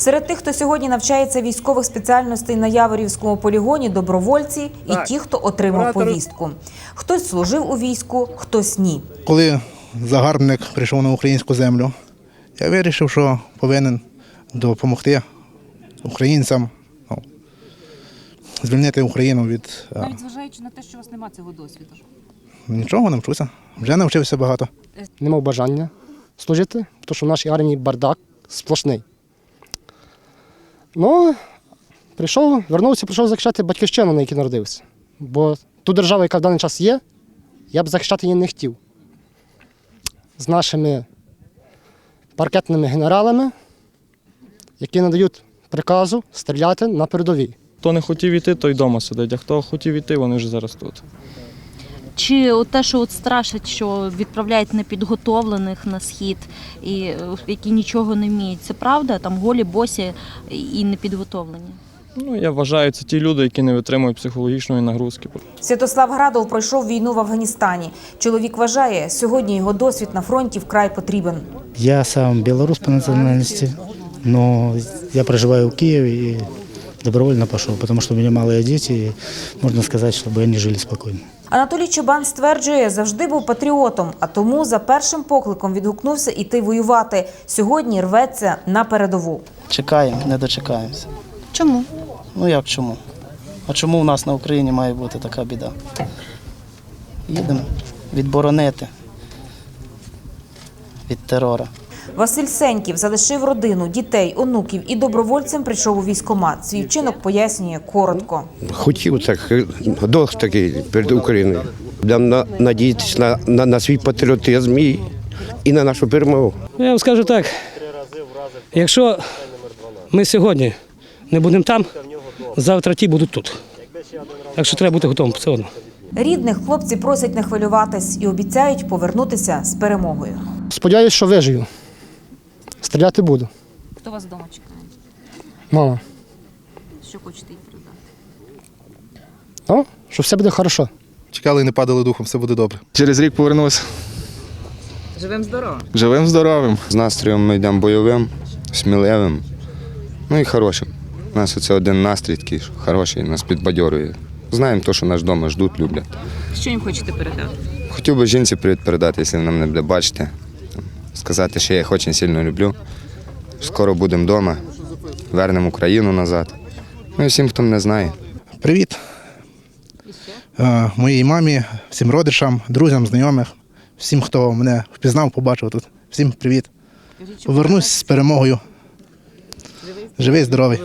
Серед тих, хто сьогодні навчається військових спеціальностей на Яворівському полігоні, добровольці і ті, хто отримав повістку. Хтось служив у війську, хтось ні. Коли загарбник прийшов на українську землю, я вирішив, що повинен допомогти українцям ну, звільнити Україну від е, Навіть зважаючи на те, що у вас немає цього досвіду. нічого, навчуся. Вже навчився багато. не мав бажання служити, тому що в нашій армії бардак сплошний. Ну, прийшов, вернувся, прийшов захищати батьківщину, на якій народився. Бо ту державу, яка в даний час є, я б захищати її не хотів. З нашими паркетними генералами, які надають приказу стріляти на передовій. Хто не хотів іти, той вдома сидить, а хто хотів іти, вони вже зараз тут. Чи от те, що от страшать, що відправляють непідготовлених на схід, і е, які нічого не вміють, це правда? Там голі, босі і непідготовлені. Ну, я вважаю, це ті люди, які не витримують психологічної нагрузки. Святослав Градов пройшов війну в Афганістані. Чоловік вважає, сьогодні його досвід на фронті вкрай потрібен. Я сам белорус по национальности, но я проживаю в Киеве и добровольно пошел, потому что у меня малые дети, и можно сказать, чтобы они жили спокойно. Анатолій Чобан стверджує, завжди був патріотом, а тому за першим покликом відгукнувся іти воювати. Сьогодні рветься на передову. Чекаємо, не дочекаємося. Чому? Ну як чому? А чому в нас на Україні має бути така біда? Їдемо відборонити від терора. Василь Сеньків залишив родину, дітей, онуків і добровольцем прийшов у військкомат. Свій вчинок пояснює коротко. хотів так, долг такий перед Україною. Будемо на- надіятися на, на, на свій патріотизм і, і на нашу перемогу. Я вам скажу так. Якщо ми сьогодні не будемо там, завтра ті будуть тут. Так що треба бути готовим все одно. Рідних хлопці просять не хвилюватись і обіцяють повернутися з перемогою. Сподіваюсь, що вижию. Стріляти буду. Хто вас вдома чекає? Мама. Що хочете їй передати? Ну, що все буде добре. Чекали і не падали духом, все буде добре. Через рік повернуся. Живим здоровим. Живим, здоровим. З настроєм ми йдемо бойовим, сміливим, ну і хорошим. У нас оце один настрій такий що хороший, нас підбадьорює. Знаємо те, що наш вдома ждуть, люблять. Що їм хочете передати? Хотів би жінці привіт передати, якщо вона мене буде бачити. Сказати, що я їх дуже сильно люблю. Скоро будемо вдома, вернемо Україну назад. Ну і всім, хто мене знає. Привіт е, моїй мамі, всім родичам, друзям, знайомих, всім, хто мене впізнав, побачив тут. Всім привіт. Повернусь з перемогою. Живий, здоровий.